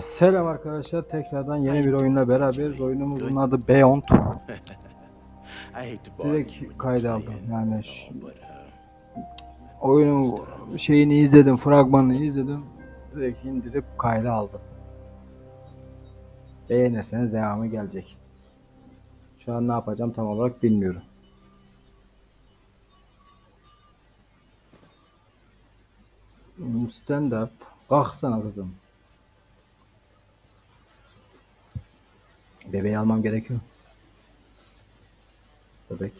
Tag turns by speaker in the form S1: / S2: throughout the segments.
S1: Selam arkadaşlar. Tekrardan yeni bir oyunla beraberiz. Oyunumuzun adı Beyond. Direkt kayda aldım. Yani
S2: uh,
S1: oyunun şeyini izledim, fragmanını izledim. Direkt indirip kayda aldım. Beğenirseniz devamı gelecek. Şu an ne yapacağım tam olarak bilmiyorum. Hmm, Stand up. Kalksana kızım. Bebeği almam gerekiyor. Bebek.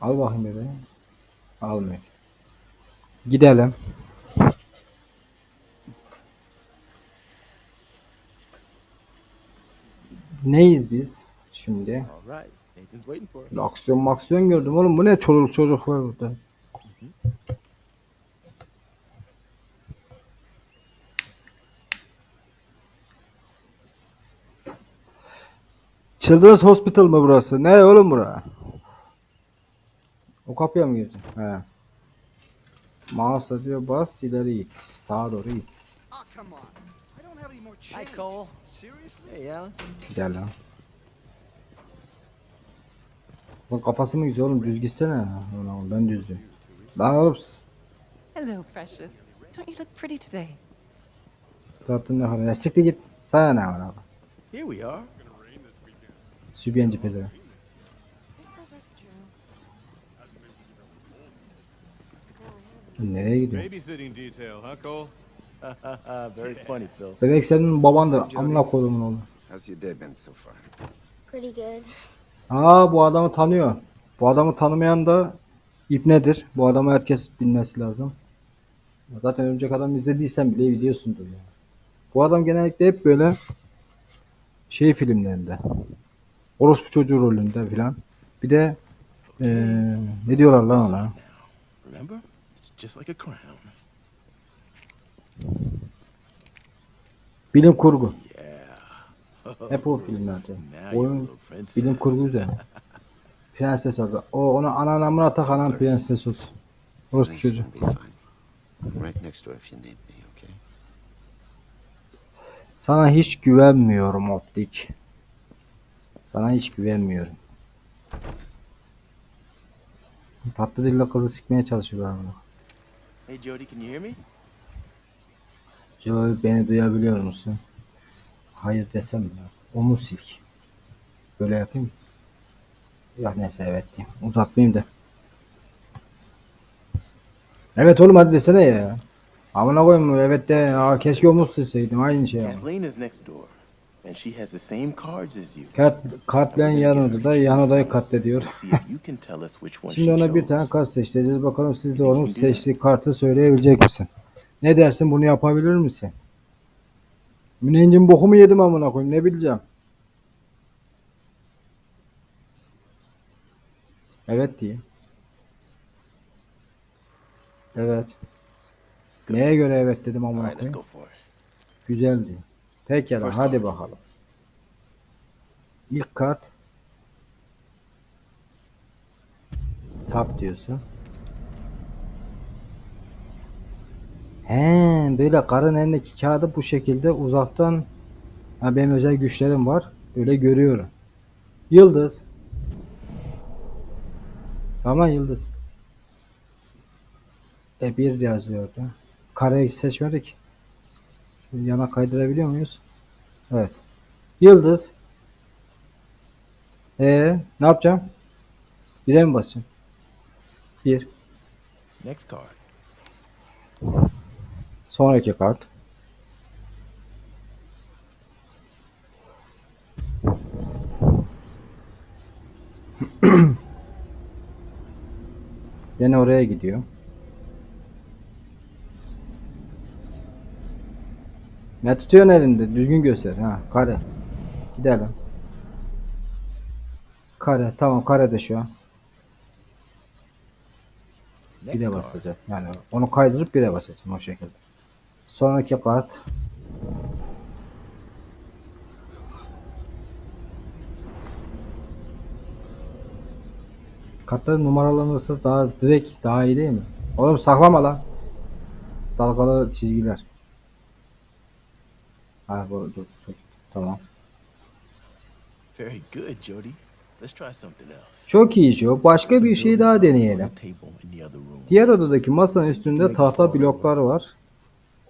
S1: Al bakayım bebeği. Almıyor. Gidelim. Neyiz biz şimdi? Aksiyon maksiyon gördüm oğlum. Bu ne çoluk çocuk var burada. Children's Hospital mı burası? Ne oğlum bura? O kapıya mı gireceksin? He. Mouse'la diyor bas ileri git. Sağa doğru git.
S2: Alan.
S1: Gel lan. Lan kafası mı güzel oğlum düz gitsene. Ulan ben düzüm. Lan oğlum
S3: Hello, precious. Don't you look pretty today?
S1: tatlım ne. Ya siktir git. Sana ne var abi.
S2: Here we are.
S1: Sübyenci pezevenk. Nereye gidiyor? Bebek senin babandır. Amına kodumun oğlu. Aa bu adamı tanıyor. Bu adamı tanımayan da nedir? Bu adamı herkes bilmesi lazım. Zaten Örümcek Adam izlediysen bile biliyorsundur ya. Bu adam genellikle hep böyle şey filmlerinde. Orospu çocuğu rolünde filan. Bir de eee, ne diyorlar lan ona? Bilim kurgu. Hep o filmlerde. Oyun bilim kurgu üzerine. Prenses adı. O ona ana namına tak anan prenses olsun. Orospu çocuğu. Sana hiç güvenmiyorum optik. Sana hiç güvenmiyorum. Tatlı dille kızı sikmeye çalışıyor galiba.
S2: Hey, Jody, can you hear me?
S1: Joey beni duyabiliyor musun? Hayır desem mi? Omuz silk. Böyle yapayım mı? Ya neyse evet diyeyim. Uzatmayayım da. Evet oğlum hadi desene ya. Amına koyayım evet de Aa, keşke omuz silseydim aynı şey ama.
S2: Kathleen is next door, and she has the same cards as you.
S1: Kart, katlen yan odada yan odayı katlediyor. Şimdi ona bir tane kart seçtireceğiz. Bakalım siz de onun seçtiği kartı söyleyebilecek misin? Ne dersin bunu yapabilir misin? Müneccin boku mu yedim amına koyayım ne bileceğim. Evet diye. Evet. Neye göre evet dedim amına koyayım. Güzel diyor. Pekala
S2: First
S1: hadi
S2: card.
S1: bakalım. İlk kart. Tap diyorsun. He, böyle karın elindeki kağıdı bu şekilde uzaktan ha, benim özel güçlerim var. Böyle görüyorum. Yıldız. Tamam yıldız. E bir yazıyordu. Kareyi seçmedik. Yana kaydırabiliyor muyuz? Evet. Yıldız. E ne yapacağım? Bire mi basacağım? Bir.
S2: Next card.
S1: Sonraki kart. Yine oraya gidiyor. Ne tutuyorsun elinde? Düzgün göster. Ha, kare. Gidelim. Kare. Tamam karede şu an. Bire basacağım. Yani onu kaydırıp bire basacağım o şekilde. Sonraki kart. Kartların numaralanırsa daha direkt daha iyi değil mi? Oğlum saklama lan. Dalgalı çizgiler. Ha bu dur, dur. Tamam.
S2: Very good, Jody. Let's try something else.
S1: Çok iyi Joe. Başka bir şey daha deneyelim. Diğer odadaki masanın üstünde tahta bloklar var.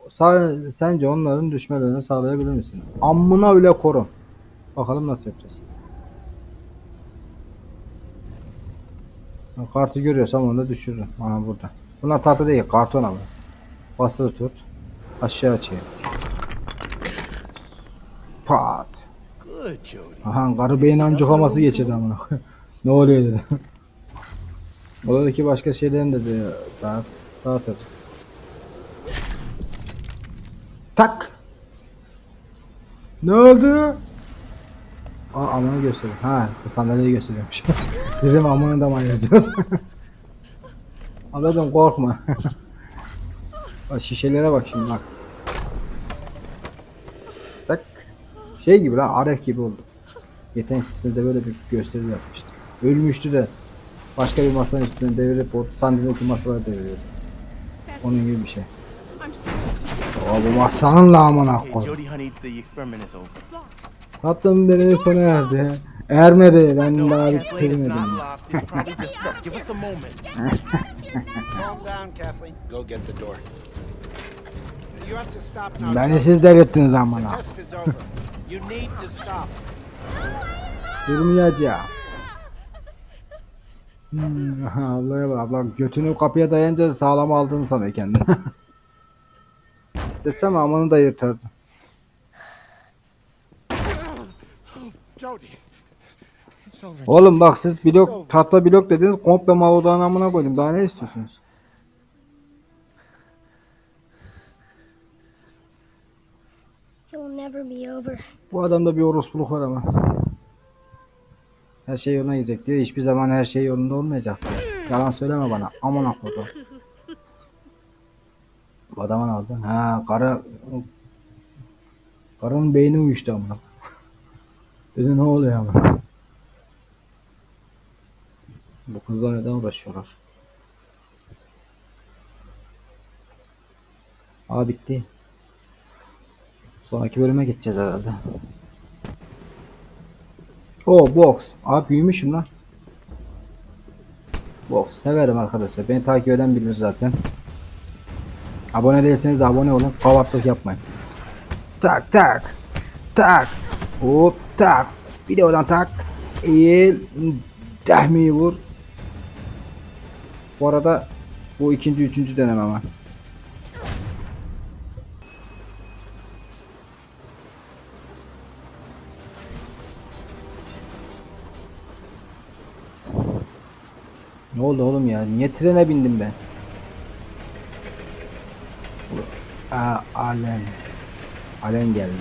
S1: Sa- sence onların düşmelerini sağlayabilir misin? Ammına bile korum. Bakalım nasıl yapacağız. Kartı görüyorsam onu da düşürürüm. Aha burada. Bunlar tahta değil karton ama. Basılı tut. Aşağı çek. Pat. Aha karı beyin amcuklaması geçirdi amına. ne oluyor dedi. Odadaki başka şeylerini de, de dağıt, dağıtırız. Tak. Ne oldu? Aa amanı gösteriyor. Ha sandalyeyi gösteriyormuş. Dedim amanı da mı ayıracağız? Anladım korkma. şişelere bak şimdi bak. Tak. Şey gibi lan Aref gibi oldu. Geçen sitede de böyle bir gösteri yapmıştı. Ölmüştü de başka bir masanın üstüne devirip o sandalyedeki masaları deviriyordu. Onun gibi bir şey. O bu masanın lağımına
S2: Hey,
S1: koy. Tatlım deney sona erdi. Ermedi. Ben daha bitirmedim. Beni siz delirttiniz amına.
S4: You need to stop.
S1: Durmayacağım. Hmm, ablaya bak abla götünü kapıya dayanınca sağlam aldığını sanıyor kendini. İstesem amanı da yırtardı. Oğlum bak siz blok tatlı blok dediniz komple mavudağın amına koydum. Daha ne istiyorsunuz? Bu adamda bir orospuluk var ama. Her şey yoluna gidecek diyor. Hiçbir zaman her şey yolunda olmayacak diyor. Yalan söyleme bana. Aman koydum. Bu adama ne oldu? Ha karı karının beyni uyuştu amına. Dedi ne oluyor amına? Bu kızla neden uğraşıyorlar? Aa bitti. Sonraki bölüme geçeceğiz herhalde. O box. Abi büyümüşüm lan. Box. Severim arkadaşlar. Beni takip eden bilir zaten. Abone değilseniz de abone olun. Kavatlık yapmayın. Tak tak. Tak. Hop tak. Bir de oradan tak. Eğil. Dehmiyi vur. Bu arada bu ikinci üçüncü denemem ama. Ne oldu oğlum ya? Niye trene bindim ben? Aa, Alem. Alem geldi.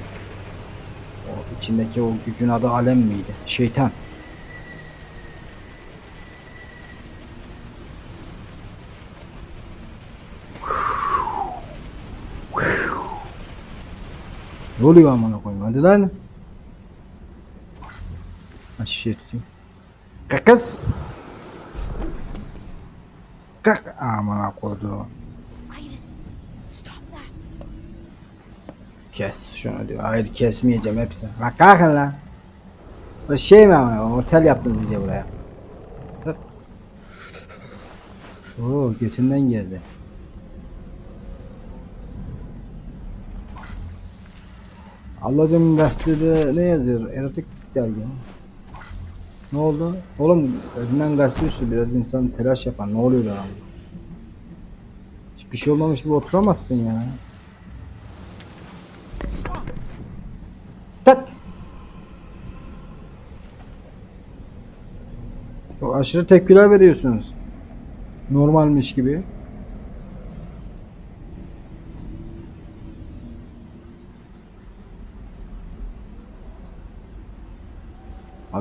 S1: O içindeki o gücün adı Alem miydi? Şeytan. Ne oluyor amına koyayım? Hadi lan. Ha şişe tutayım. Kakız. Kalk amına koyduğum. Kes şunu diyor. Hayır kesmeyeceğim hepsini. Lan kalkın lan. Bu şey mi ama otel yaptınız iyice buraya. Kalk. Oo götünden geldi. Ablacım gazetede ne yazıyor? Erotik dergi. Ne oldu? Oğlum önünden gazete üstü biraz insan telaş yapar. Ne oluyor lan? Hiçbir şey olmamış gibi oturamazsın ya. Tak. Çok aşırı tepkiler veriyorsunuz. Normalmiş gibi.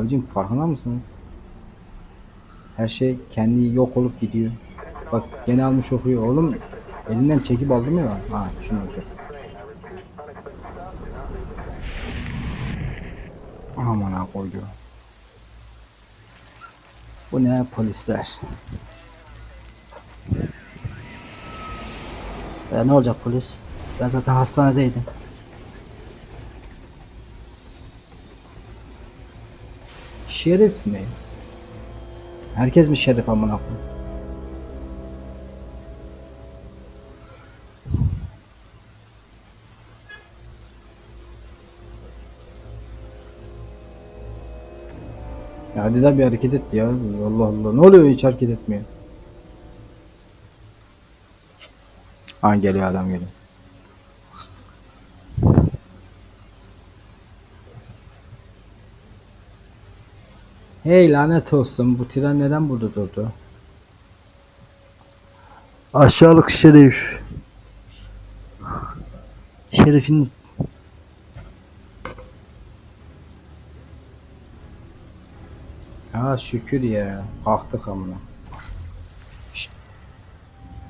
S1: Abicim farkında mısınız? Her şey kendi yok olup gidiyor. Bak gene almış okuyor. Oğlum elinden çekip aldım ya. Ha şunu okuyayım. Aman ha koydu. Bu ne polisler? E, ne olacak polis? Ben zaten hastanedeydim. Şerif mi? Herkes mi şerif amına koyayım? Ya hadi bir hareket et ya. Allah Allah. Ne oluyor hiç hareket etmiyor. Ha geliyor adam geliyor. Hey lanet olsun bu tren neden burada durdu? Aşağılık şerif. Şerifin Ha şükür ya. Kalktık amına.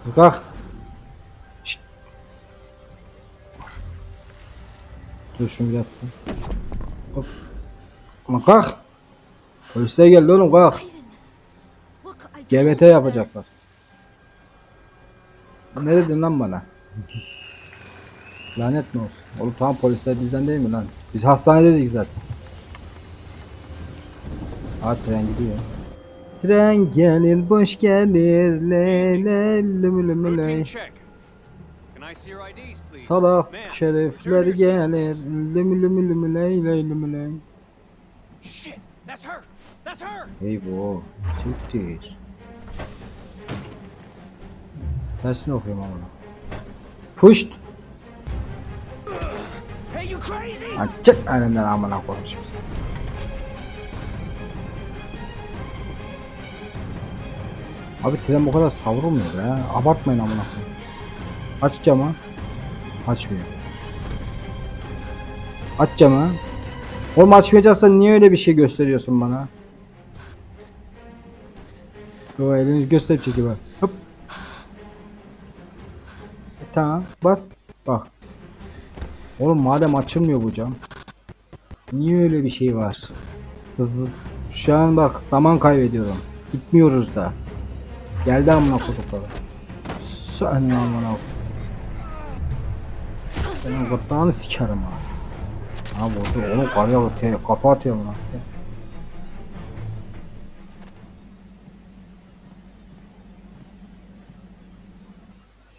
S1: Kız Kalk. Şşt. Dur şunu bir yapayım. Hop. Ama kalk. Polisler geldi oğlum kalk.
S5: You
S1: yapacaklar. Ne dedin lan bana? Lanet mi olsun? Oğlum tamam polisler bizden değil mi lan? Biz hastanedeydik zaten. Aa tren gidiyor. Tren gelir boş gelir le le lüm lüm lüm. Salak şerefler gelir lüm lüm lüm ley lüm lüm.
S6: Shit, that's her.
S1: Bu. Siktir. Tersini okuyorum ama. Puşt.
S6: Hey, you crazy?
S1: Lan çık önümden amına şimdi. Abi tren bu kadar savrulmuyor ya. Abartmayın amına koyayım. Aç camı. Açmıyor. Aç camı. Oğlum açmayacaksan niye öyle bir şey gösteriyorsun bana? O elini göster çeki bak. Hop. E, tamam bas. Bak. Oğlum madem açılmıyor bu cam. Niye öyle bir şey var? Hızlı. Şu an bak zaman kaybediyorum. Gitmiyoruz da. Geldi amına kodukları. Sen amına Senin gırtlağını sikerim ha. Ha vurdu oğlum karıya kafa atıyor lan.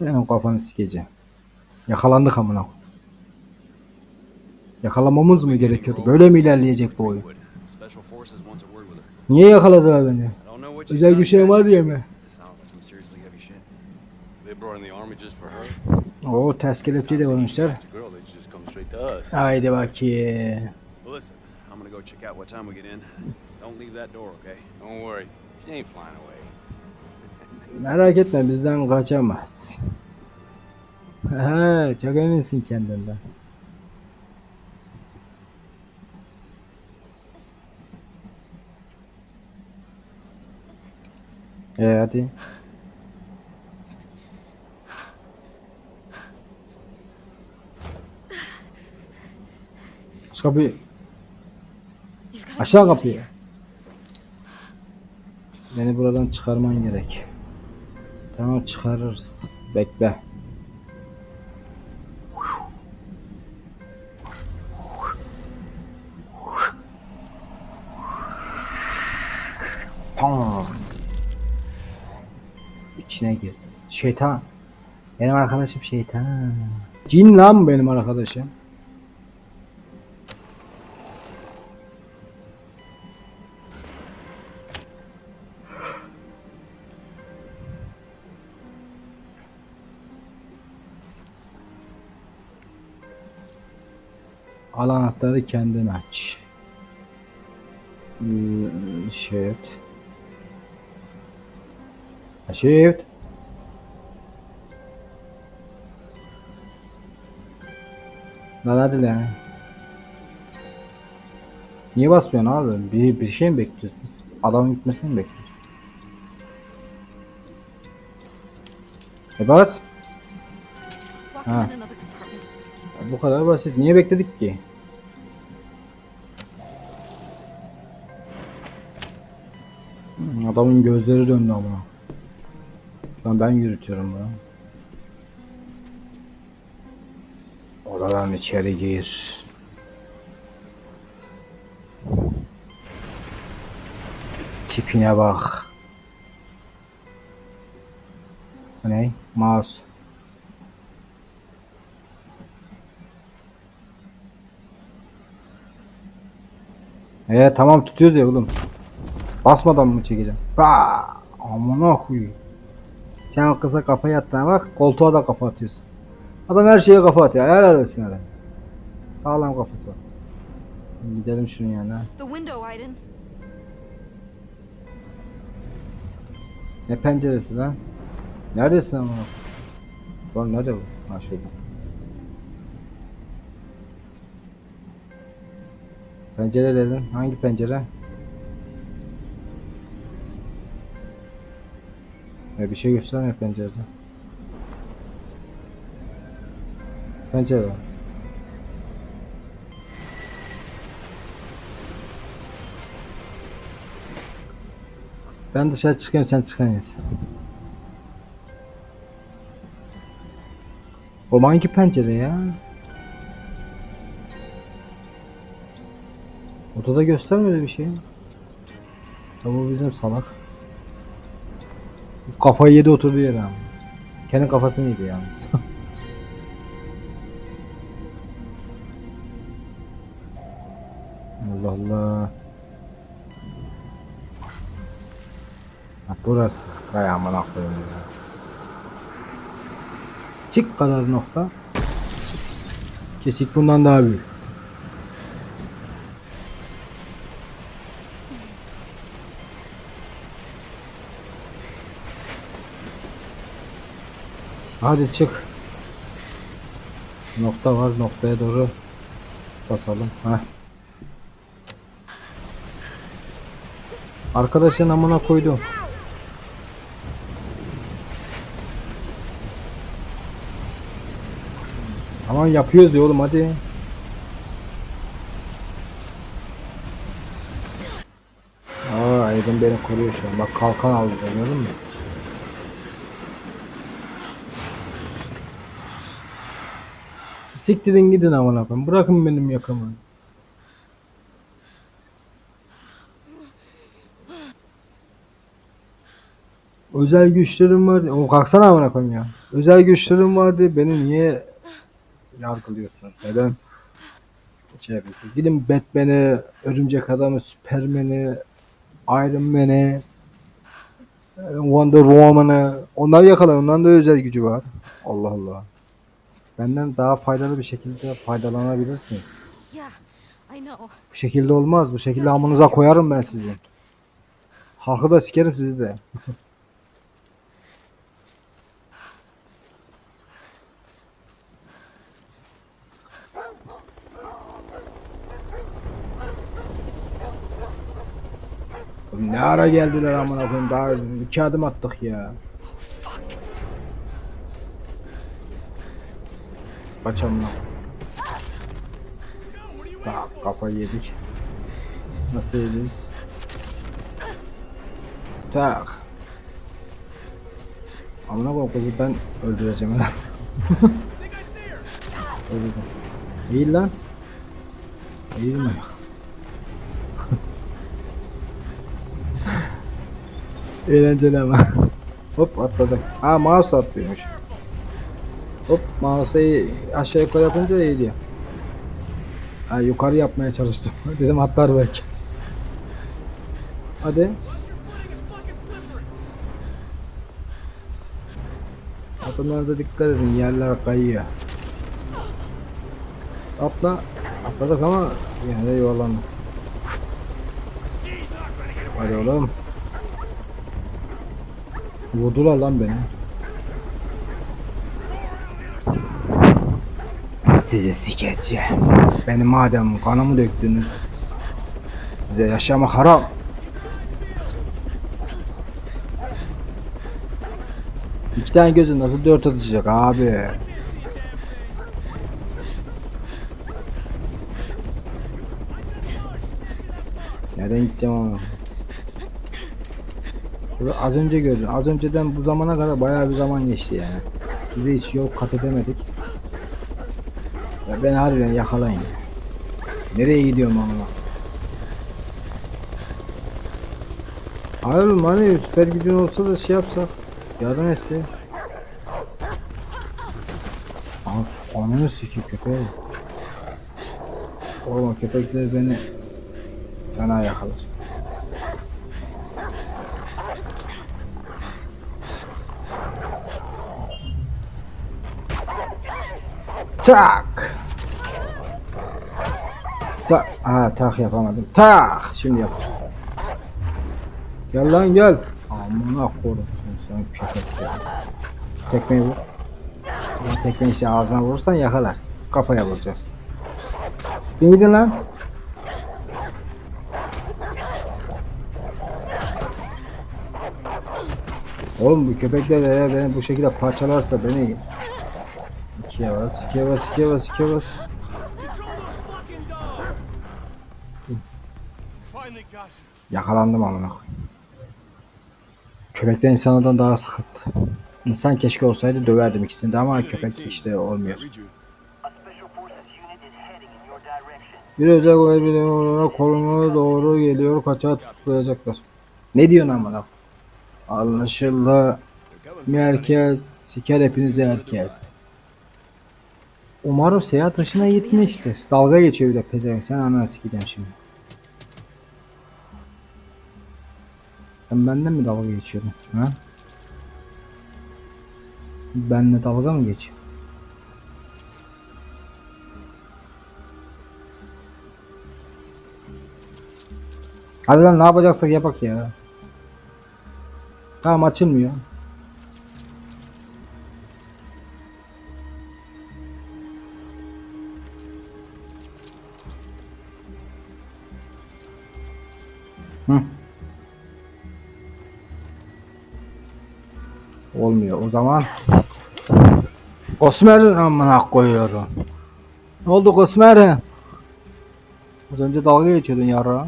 S1: Senin kafanı sikeceğim. Yakalandık amına. Yakalamamız mı gerekiyordu? Böyle mi ilerleyecek bu oyun? Niye yakaladılar beni? Özel güçlerim
S7: exactly.
S1: var diye mi? Oo ters kelepçeyi de
S8: us.
S1: Haydi bakayım.
S7: I'm gonna. Don't leave that door, okay?
S8: Don't worry, she ain't flying away.
S1: Merak etme bizden kaçamaz. Ha, çok eminsin kendinden. E hadi. Aç kapıyı. Aşağı kapıyı. Beni buradan çıkarman gerek. Tamam çıkarırız. Bekle. Pam. İçine gir. Şeytan. Benim arkadaşım şeytan. Cin lan benim arkadaşım. Anahtarı kendin aç. Shift. Ha, Shift. Lan hadi lan. Niye basmıyorsun abi? Bir, bir şey mi bekliyoruz biz? Adamın gitmesini mi bekliyoruz? E bas.
S3: Compartment.
S1: Bu kadar basit. Niye bekledik ki? Adamın gözleri döndü ama. Lan ben yürütüyorum bunu. Odadan içeri gir. Tipine bak. Bu ne? Mouse. Ee tamam tutuyoruz ya oğlum. Basmadan mı çekeceğim? Ba! Amına koyayım. Sen o kıza kafa yattığına bak, koltuğa da kafa atıyorsun. Adam her şeye kafa atıyor. Helal olsun adam. Sağlam kafası var. Gidelim şunun yanına. Ne penceresi lan? Neredesin ama? Lan nerede bu? Ha şurada. Pencere dedim. Hangi pencere? Ya bir şey göstermiyor pencerede. Pencere var. Ben dışarı çıkıyorum sen çıkamıyorsun. O hangi pencere ya? Odada göstermedi bir şey. Bu bizim salak. Kafayı yedi oturdu yere ama. Kendi kafasını yedi yalnız. Allah Allah. Ha, burası. Vay aman koyayım ya. Sik kadar nokta. Kesik bundan daha büyük. Hadi çık. Nokta var noktaya doğru basalım. Heh. Arkadaşın amına koydum. Aman yapıyoruz ya oğlum hadi. Aa Aydın beni koruyor şu an. Bak kalkan aldı gördün mü? Siktirin gidin amına koyayım. Bırakın benim yakamı. Özel güçlerim var. O kalksana amına koyayım ya. Özel güçlerim vardı. Beni niye yargılıyorsunuz? Neden? Şey yapıyorsunuz. Gidin Batman'i, Örümcek Adam'ı, Superman'i, Iron Man'i, Wonder Woman'ı. Onları yakalayın. Onların da özel gücü var. Allah Allah. Benden daha faydalı bir şekilde faydalanabilirsiniz. Bu şekilde olmaz. Bu şekilde amınıza koyarım ben sizi. Halkı da sikerim sizi de. Ne ara geldiler amına koyayım daha iki adım attık ya. Kaç amına. Tak kafayı yedik. Nasıl yedik? Tak. Amına koyayım kızı ben öldüreceğim herhalde. Öldürdüm. İyi lan. İyi mi? Eğlenceli ama. Hop atladık. Ha mouse atlıyormuş. Hop mouse'u aşağı yukarı yapınca eğiliyor. Ha yukarı yapmaya çalıştım. Dedim atlar belki. Hadi. Adımlarınıza dikkat edin yerler kayıyor. Atla. Atladık ama yine de yuvarlandık. Hadi oğlum. Vurdular lan beni. Sizi sikeceğim. Benim madem kanımı döktünüz. Size yaşamak haram. İki tane gözü nasıl dört atacak abi? Nereden gideceğim ama? Bunu Az önce gördüm. Az önceden bu zamana kadar bayağı bir zaman geçti yani. Bize hiç yol kat edemedik. Ya ben harbiden yakalayın. ya. Nereye gidiyorum ama? Hayır oğlum hani süper gücün olsa da şey yapsak. Yardım etse. Abi ananı sikeyim köpeği. Oğlum köpekler beni fena yakalar. Tak. Tak. Ha tak yapamadım. Tak. Şimdi yap. Gel lan gel. Amına koydum sen köpek ya. Tekmeyi vur. Tekmeyi işte ağzına vurursan yakalar. Kafaya vuracağız. Sizin gidin lan. Oğlum bu köpekler eğer beni bu şekilde parçalarsa beni ikiye bas, ikiye bas, ikiye bas, ikiye bas. Yakalandım amına koyayım. Köpekler insanlardan daha sıkıntı. İnsan keşke olsaydı döverdim ikisini de ama köpek işte olmuyor. Bir özel kuvvet birimi olarak doğru geliyor kaçağı tutuklayacaklar. Ne diyorsun amına? Anlaşıldı. Merkez. Siker hepinizi herkes. Umarım seyahat hoşuna gitmiştir. Dalga geçiyor bir de pezevenk. Sen ananı sikeceğim şimdi. Sen benden mi dalga geçiyordun? Ha? Benle dalga mı geçiyor? Hadi lan ne yapacaksak yapak ya. Tamam açılmıyor. Hı. Olmuyor. O zaman Osmer'in amına koyuyorum. Ne oldu Osmer'im? Az önce dalga geçiyordun yara.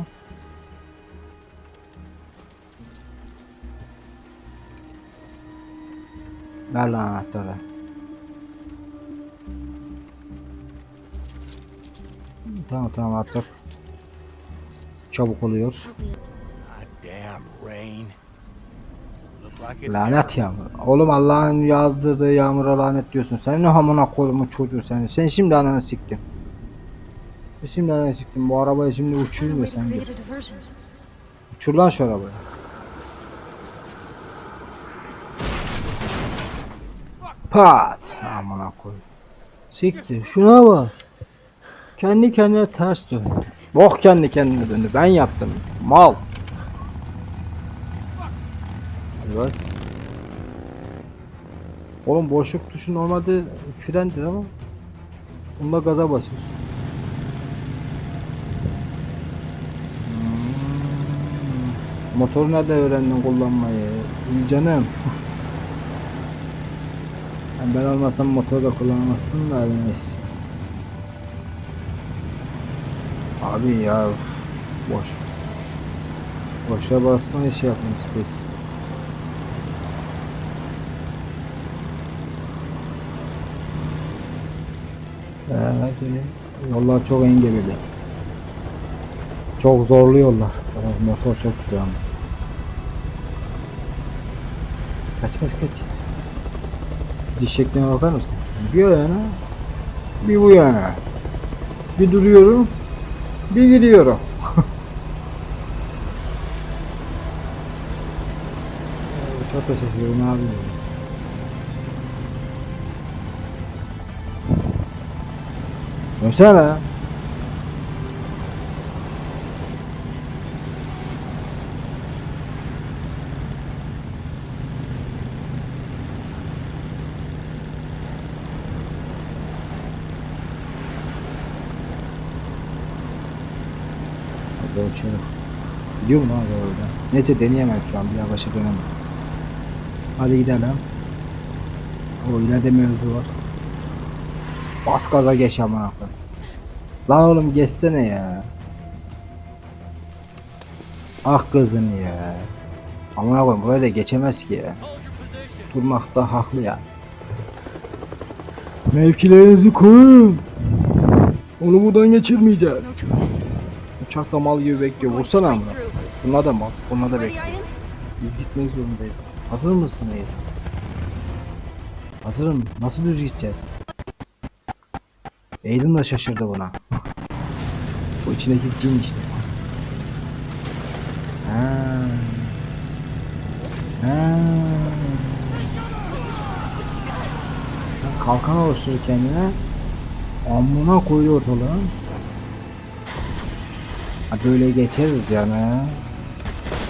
S1: Ver lan anahtarı. Tamam tamam artık. Çabuk oluyor.
S2: Ah, damn rain.
S1: Lanet yağmur. Oğlum Allah'ın yağdırdığı yağmura lanet diyorsun. Sen ne hamına koyduğumun çocuğu sen. Sen şimdi ananı siktin. Şimdi ananı siktin. Bu arabayı şimdi uçurayım mı sen? Uçur lan şu arabayı. Pat. Amına koy. Siktir. Şuna bak. Kendi kendine ters döndü. Bok kendi kendine döndü. Ben yaptım. Mal. Bas. Oğlum boşluk tuşu normalde frendir ama bunda gaza basıyorsun. Hmm. Motoru nerede öğrendin kullanmayı? İyi canım. Yani ben olmasam motoru da kullanamazsın da neyse. Abi ya boş. Boşa basma işi yapmış biz. Evet, yollar çok engebeli. Çok zorlu yollar. Motor çok güzel. Kaç kaç kaç. Diş şekline bakar mısın? Bir yana, bir bu yana. Bir duruyorum, bir gidiyorum. çok teşekkür ederim abi. Dönsene. Hadi uçuyorum. Gidiyor mu lan orada? Neyse deneyemem şu an bir daha başa dönemem. Hadi gidelim. O ileride mevzu var. Bas gaza geç amına. Lan oğlum geçsene ya. Ah kızım ya. Amına koyayım buraya da geçemez ki ya. Durmakta haklı ya. Mevkilerinizi koyun. Onu buradan geçirmeyeceğiz. Uçak da mal gibi bekliyor. Vursana amına. Bunlar da mal. Bunlar da bekliyor. Düz gitmek zorundayız. Hazır mısın Aiden? Hazırım. Nasıl düz gideceğiz? Aiden da şaşırdı buna. Bu içindeki cin işte. Ha. Ha. Kalkan oluşturur kendine. Amına koyuyor ortalığı. Ha böyle geçeriz canım.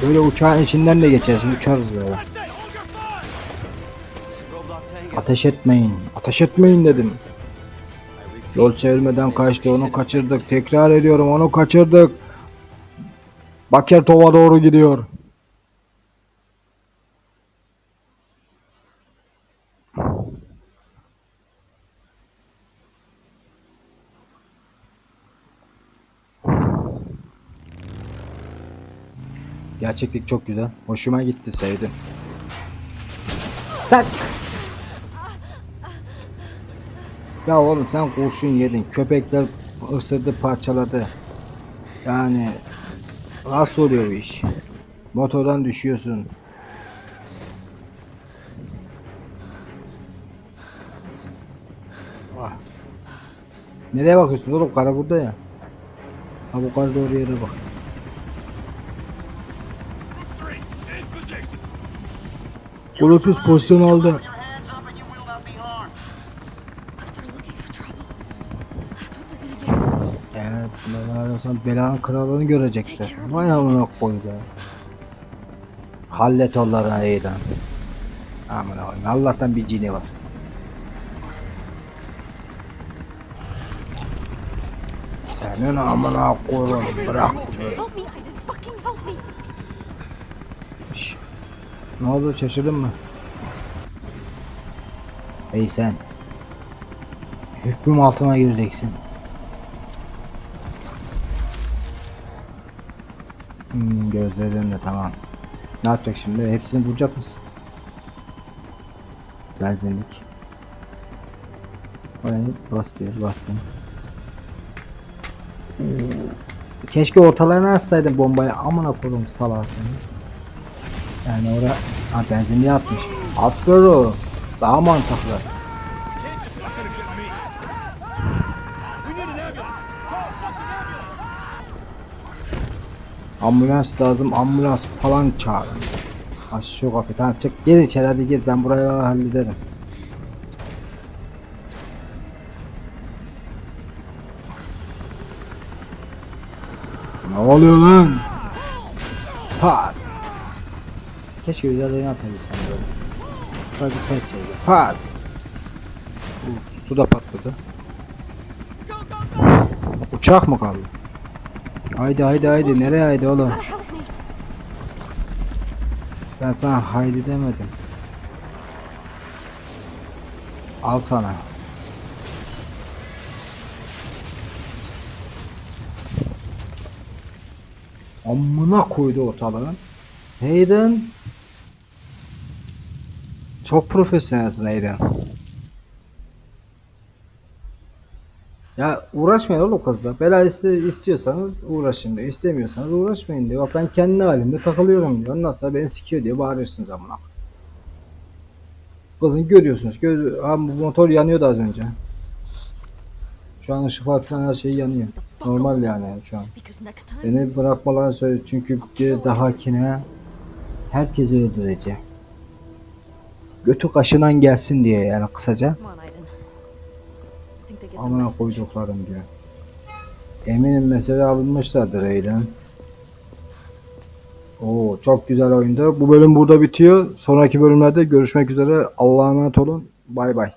S1: Böyle uçağın içinden de geçeriz. Uçarız böyle. Ateş etmeyin. Ateş etmeyin dedim. Yol çevirmeden kaçtı. Onu kaçırdık. Tekrar ediyorum. Onu kaçırdık. Bakertov'a doğru gidiyor. Gerçeklik çok güzel. Hoşuma gitti sevdim. Tak. Ya oğlum sen kurşun yedin. Köpekler ısırdı parçaladı. Yani nasıl oluyor iş? Motordan düşüyorsun. Ah. Nereye bakıyorsun oğlum? Kara burada ya. Ha bu karı doğru yere bak. Bulutuz pozisyon aldı. Bunlar arasında belanın kralını görecekler. Vay amına koydu. Hallet onları eyden. Amına koyayım. Allah'tan bir cini var. Senin amına koyun bırak bizi. Ne oldu şaşırdın mı? Ey sen. Hükmüm altına gireceksin. Hmm, gözleri tamam. Ne yapacak şimdi? Hepsini vuracak mısın? Benzinlik. Oraya bas diyor, bastım. Keşke ortalarına atsaydın bombayı. Amına koydum salağı seni. Yani oraya ha, benzinliği atmış. Aferin. Daha mantıklı. Ambulans lazım. Ambulans falan çağır. Şu kapıyı. Tamam çık. Gir içeri hadi gir. Ben burayı hallederim. Ne oluyor lan? Pat. Keşke üzerlerine atabilsem böyle. Hadi ters çevir. Pat. Su da patladı. Uçak mı kaldı? Haydi haydi haydi nereye haydi oğlum? Ben sana haydi demedim. Al sana. Amına koydu ortalığın. Hayden. Çok profesyonelsin Hayden. Ya uğraşmayın oğlum kızla. Bela istiyorsanız uğraşın diyor. İstemiyorsanız uğraşmayın diyor. Bak ben kendi halimde takılıyorum diyor. Ondan sonra beni sikiyor diye bağırıyorsunuz amına. Kızın görüyorsunuz. Gör, ha, bu motor yanıyordu az önce. Şu an ışıklar falan her şey yanıyor. Normal yani şu an. Beni bırakmalarını söyle çünkü bir dahakine herkesi öldüreceğim. Götü kaşınan gelsin diye yani kısaca. Amına koyduklarım diyor. Eminim mesele alınmışlardır Eylen. Oo çok güzel oyundu. Bu bölüm burada bitiyor. Sonraki bölümlerde görüşmek üzere. Allah'a emanet olun. Bay bay.